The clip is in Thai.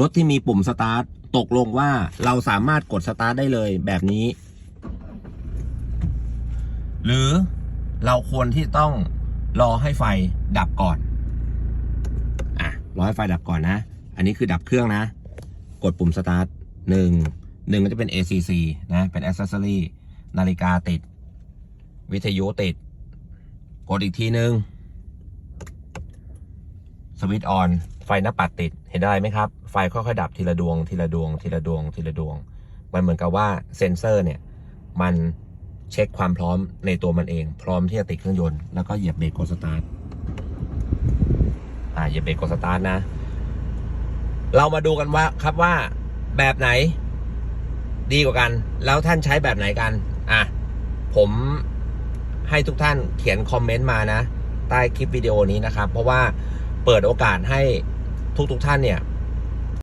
รถที่มีปุ่มสตาร์ทตกลงว่าเราสามารถกดสตาร์ทได้เลยแบบนี้ หรือเราควรที่ต้องรอให้ไฟดับก่อน อะ รอให้ไฟดับก่อนนะ อันนี้คือดับเครื่องนะ กดปุ่มสตาร์ทหนึ่งหนึ่งก็จะเป็น ACC นะ เป็น Accessory นาฬิกาติด วิทยุติด กดอีกทีหนึ่ง สวิตช์ออน ไฟหน้าปัดติด เห็นอะไรไหมครับ ไฟค่อยๆดับทีละดวง ทีละดวง ทีละดวง ทีละดวง มันเหมือนกับว่าเซ็นเซอร์เนี่ย มันเช็คความพร้อมในตัวมันเอง พร้อมที่จะติดเครื่องยนต์ แล้วก็เหยียบเบรกกดสตาร์ท อ่า เหยียบเบรกกดสตาร์ทนะ เรามาดูกันว่าครับว่าแบบไหน ดีกว่ากัน แล้วท่านใช้แบบไหนกัน อะ ผมให้ทุกท่านเขียนคอมเมนต์มานะ ใต้คลิปวิดีโอนี้นะครับ เพราะว่า เปิดโอกาสให้ทุกๆทท่านเนี่ย